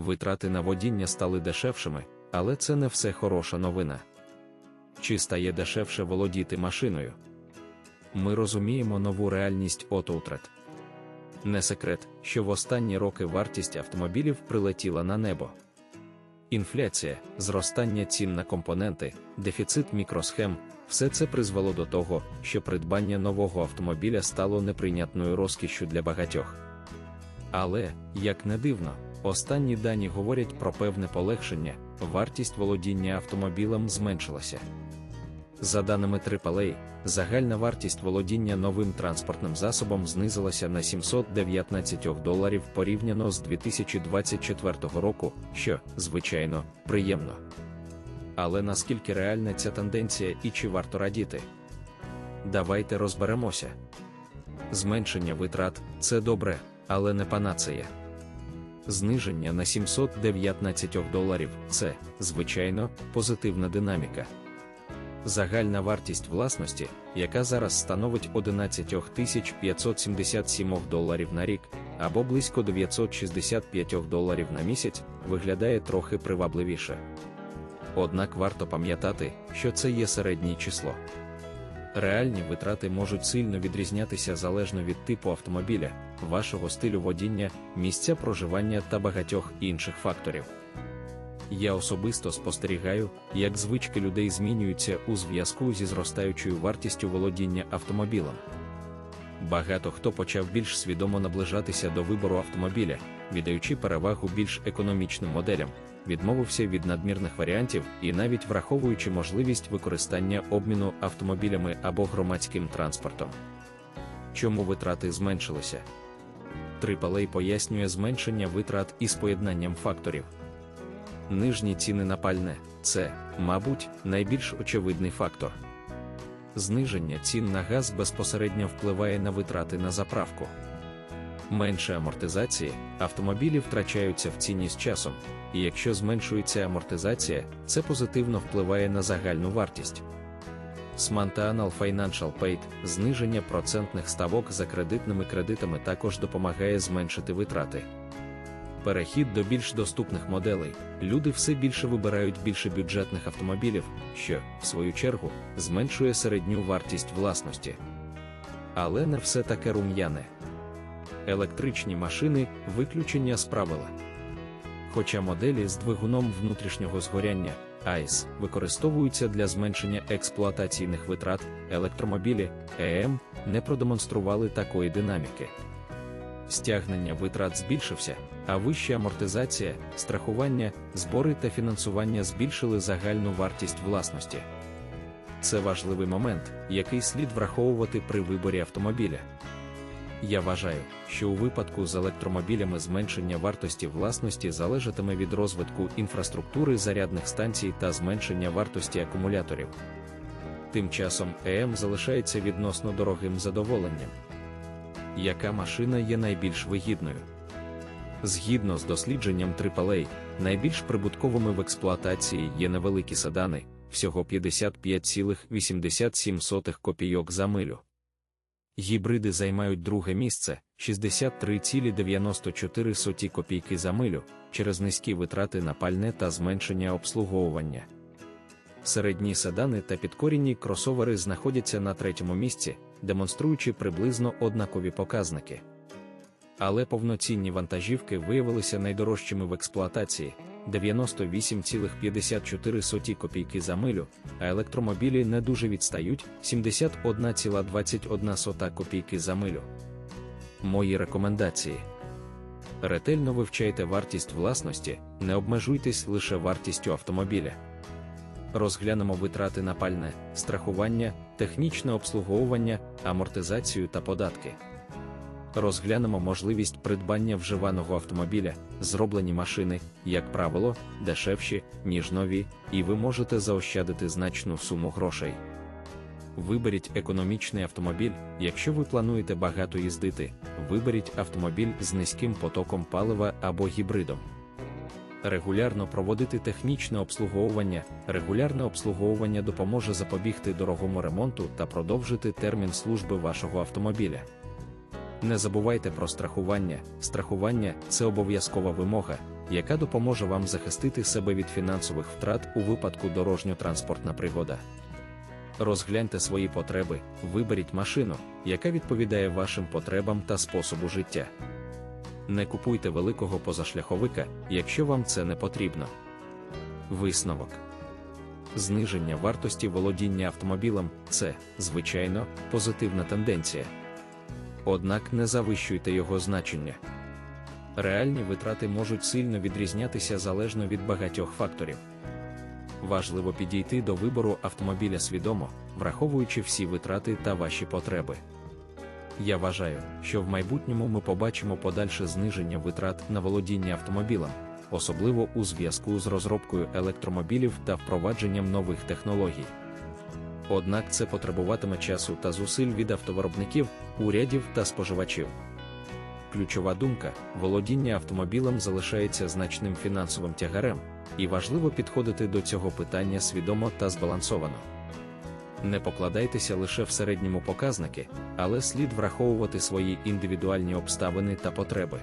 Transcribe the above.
витрати на водіння стали дешевшими, але це не все хороша новина. Чи стає дешевше володіти машиною? Ми розуміємо нову реальність отоутрет. Не секрет, що в останні роки вартість автомобілів прилетіла на небо. Інфляція, зростання цін на компоненти, дефіцит мікросхем все це призвело до того, що придбання нового автомобіля стало неприйнятною розкішшю для багатьох. Але, як не дивно, останні дані говорять про певне полегшення, вартість володіння автомобілем зменшилася. За даними AAA, загальна вартість володіння новим транспортним засобом знизилася на 719 доларів порівняно з 2024 року, що, звичайно, приємно. Але наскільки реальна ця тенденція і чи варто радіти? Давайте розберемося. Зменшення витрат це добре, але не панацея. Зниження на 719 доларів це, звичайно, позитивна динаміка. Загальна вартість власності, яка зараз становить 11 577 доларів на рік або близько 965 доларів на місяць, виглядає трохи привабливіше. Однак варто пам'ятати, що це є середнє число. Реальні витрати можуть сильно відрізнятися залежно від типу автомобіля, вашого стилю водіння, місця проживання та багатьох інших факторів. Я особисто спостерігаю, як звички людей змінюються у зв'язку зі зростаючою вартістю володіння автомобілем. Багато хто почав більш свідомо наближатися до вибору автомобіля, віддаючи перевагу більш економічним моделям, відмовився від надмірних варіантів і навіть враховуючи можливість використання обміну автомобілями або громадським транспортом. Чому витрати зменшилися? AAA пояснює зменшення витрат із поєднанням факторів. Нижні ціни на пальне це, мабуть, найбільш очевидний фактор. Зниження цін на газ безпосередньо впливає на витрати на заправку. Менше амортизації, автомобілі втрачаються в ціні з часом, і якщо зменшується амортизація, це позитивно впливає на загальну вартість. Smantanal Financial Paid зниження процентних ставок за кредитними кредитами також допомагає зменшити витрати. Перехід до більш доступних моделей, люди все більше вибирають більше бюджетних автомобілів, що, в свою чергу, зменшує середню вартість власності. Але не все таке рум'яне. Електричні машини виключення з правила. Хоча моделі з двигуном внутрішнього згоряння ICE використовуються для зменшення експлуатаційних витрат, електромобілі ЕМ не продемонстрували такої динаміки. Стягнення витрат збільшився, а вища амортизація, страхування, збори та фінансування збільшили загальну вартість власності. Це важливий момент, який слід враховувати при виборі автомобіля. Я вважаю, що у випадку з електромобілями зменшення вартості власності залежатиме від розвитку інфраструктури зарядних станцій та зменшення вартості акумуляторів. Тим часом ЕМ залишається відносно дорогим задоволенням. Яка машина є найбільш вигідною? Згідно з дослідженням AAA, найбільш прибутковими в експлуатації є невеликі седани, всього 55,87 копійок за милю. Гібриди займають друге місце 63,94 копійки за милю через низькі витрати на пальне та зменшення обслуговування. Середні седани та підкорінні кросовери знаходяться на третьому місці, демонструючи приблизно однакові показники. Але повноцінні вантажівки виявилися найдорожчими в експлуатації 98,54 копійки за милю, а електромобілі не дуже відстають 71,21 копійки за милю. Мої рекомендації. Ретельно вивчайте вартість власності, не обмежуйтесь лише вартістю автомобіля. Розглянемо витрати на пальне, страхування, технічне обслуговування, амортизацію та податки. Розглянемо можливість придбання вживаного автомобіля, зроблені машини, як правило, дешевші, ніж нові, і ви можете заощадити значну суму грошей. Виберіть економічний автомобіль, якщо ви плануєте багато їздити, виберіть автомобіль з низьким потоком палива або гібридом. Регулярно проводити технічне обслуговування. Регулярне обслуговування допоможе запобігти дорогому ремонту та продовжити термін служби вашого автомобіля. Не забувайте про страхування. Страхування це обов'язкова вимога, яка допоможе вам захистити себе від фінансових втрат у випадку дорожньо-транспортна пригода. Розгляньте свої потреби, виберіть машину, яка відповідає вашим потребам та способу життя. Не купуйте великого позашляховика, якщо вам це не потрібно. Висновок. Зниження вартості володіння автомобілем це, звичайно, позитивна тенденція. Однак не завищуйте його значення. Реальні витрати можуть сильно відрізнятися залежно від багатьох факторів. Важливо підійти до вибору автомобіля свідомо, враховуючи всі витрати та ваші потреби. Я вважаю, що в майбутньому ми побачимо подальше зниження витрат на володіння автомобілем, особливо у зв'язку з розробкою електромобілів та впровадженням нових технологій. Однак це потребуватиме часу та зусиль від автовиробників, урядів та споживачів. Ключова думка: володіння автомобілем залишається значним фінансовим тягарем, і важливо підходити до цього питання свідомо та збалансовано. Не покладайтеся лише в середньому показники, але слід враховувати свої індивідуальні обставини та потреби.